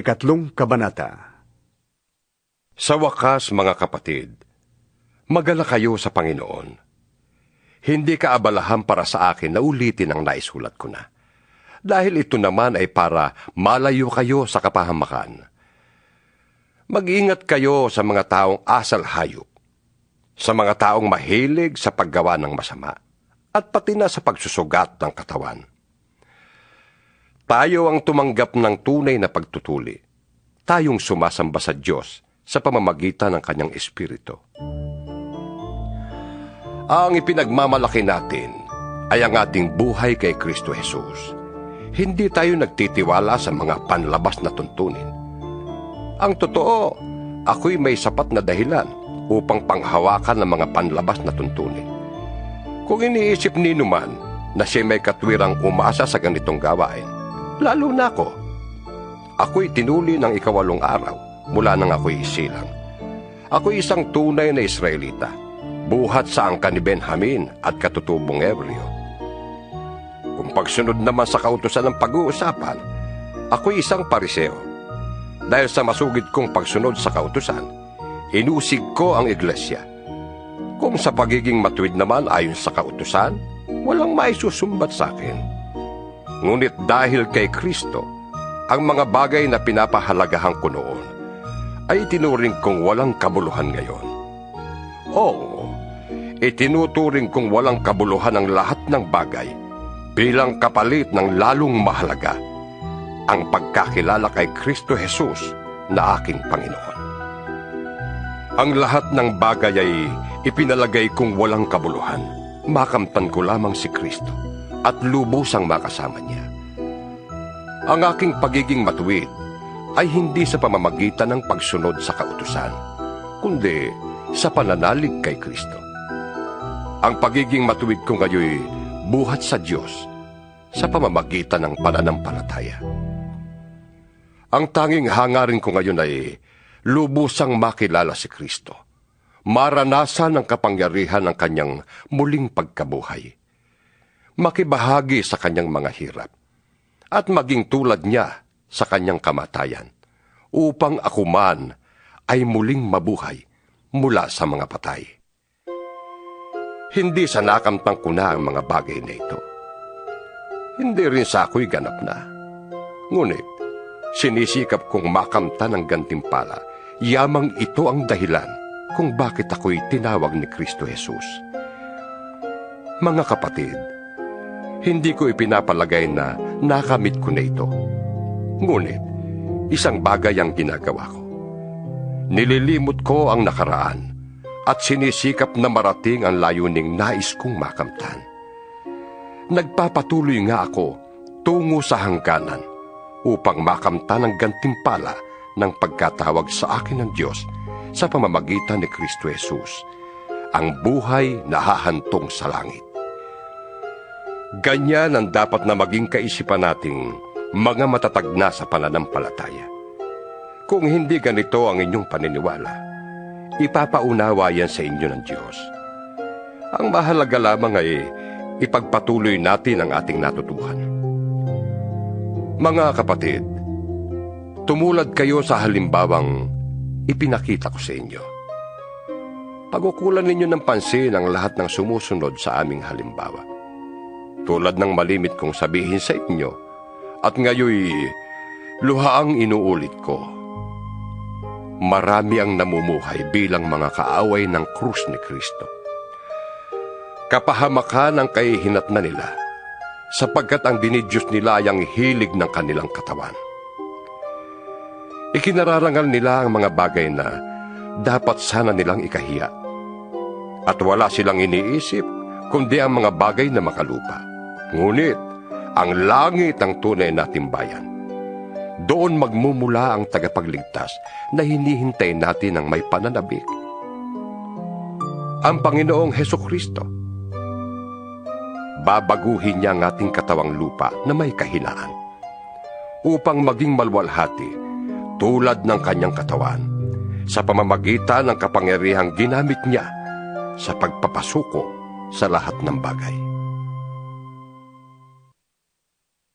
Ikatlong Kabanata Sa wakas, mga kapatid, magala kayo sa Panginoon. Hindi kaabalahan para sa akin na ulitin ang naisulat ko na. Dahil ito naman ay para malayo kayo sa kapahamakan. Mag-ingat kayo sa mga taong asal hayop, sa mga taong mahilig sa paggawa ng masama, at pati na sa pagsusugat ng katawan. Tayo ang tumanggap ng tunay na pagtutuli. Tayong sumasamba sa Diyos sa pamamagitan ng Kanyang Espiritu. Ang ipinagmamalaki natin ay ang ating buhay kay Kristo Jesus. Hindi tayo nagtitiwala sa mga panlabas na tuntunin. Ang totoo, ako'y may sapat na dahilan upang panghawakan ng mga panlabas na tuntunin. Kung iniisip ni Numan na siya may katwirang umasa sa ganitong gawain, lalo na ako. Ako'y tinuli ng ikawalong araw mula nang ako'y isilang. Ako'y isang tunay na Israelita, buhat sa angka ni Benjamin at katutubong Ebreo. Kung pagsunod naman sa kautusan ng pag-uusapan, ako'y isang pariseo. Dahil sa masugid kong pagsunod sa kautusan, inusig ko ang iglesia. Kung sa pagiging matuwid naman ayon sa kautusan, walang maisusumbat sa akin. Ngunit dahil kay Kristo, ang mga bagay na pinapahalagahan ko noon ay tinuring kong walang kabuluhan ngayon. Oo, itinuturing kong walang kabuluhan ang lahat ng bagay bilang kapalit ng lalong mahalaga ang pagkakilala kay Kristo Jesus na aking Panginoon. Ang lahat ng bagay ay ipinalagay kong walang kabuluhan. Makamtan ko lamang si Kristo at lubusang makasama niya. Ang aking pagiging matuwid ay hindi sa pamamagitan ng pagsunod sa kautusan, kundi sa pananalig kay Kristo. Ang pagiging matuwid ko ngayon buhat sa Diyos sa pamamagitan ng pananampalataya. Ang tanging hangarin ko ngayon ay lubusang makilala si Kristo, maranasan ang kapangyarihan ng kanyang muling pagkabuhay, makibahagi sa kanyang mga hirap, at maging tulad niya sa kanyang kamatayan, upang ako man ay muling mabuhay mula sa mga patay. Hindi sa nakamtang ko na ang mga bagay na ito. Hindi rin sa ako'y ganap na. Ngunit, sinisikap kong makamtan ng gantimpala, yamang ito ang dahilan kung bakit ako'y tinawag ni Kristo Jesus. Mga kapatid, hindi ko ipinapalagay na nakamit ko na ito. Ngunit, isang bagay ang ginagawa ko. Nililimot ko ang nakaraan at sinisikap na marating ang layuning nais kong makamtan. Nagpapatuloy nga ako tungo sa hangganan upang makamtan ang gantimpala ng pagkatawag sa akin ng Diyos sa pamamagitan ni Kristo Jesus, ang buhay na hahantong sa langit. Ganyan ang dapat na maging kaisipan nating mga matatag na sa pananampalataya. Kung hindi ganito ang inyong paniniwala, ipapaunawa yan sa inyo ng Diyos. Ang mahalaga lamang ay ipagpatuloy natin ang ating natutuhan. Mga kapatid, tumulad kayo sa halimbawang ipinakita ko sa inyo. Pagukulan ninyo ng pansin ang lahat ng sumusunod sa aming halimbawa. Tulad ng malimit kong sabihin sa inyo, at ngayoy luhaang inuulit ko. Marami ang namumuhay bilang mga kaaway ng krus ni Kristo. Kapahamakan ang kahihinat na nila, sapagkat ang dinidyos nila ay ang hilig ng kanilang katawan. Ikinararangal nila ang mga bagay na dapat sana nilang ikahiya. At wala silang iniisip kundi ang mga bagay na makalupa. Ngunit, ang langit ang tunay na timbayan. Doon magmumula ang tagapagligtas na hinihintay natin ng may pananabik. Ang Panginoong Heso Kristo. Babaguhin niya ang ating katawang lupa na may kahinaan upang maging malwalhati tulad ng kanyang katawan sa pamamagitan ng kapangyarihang ginamit niya sa pagpapasuko sa lahat ng bagay.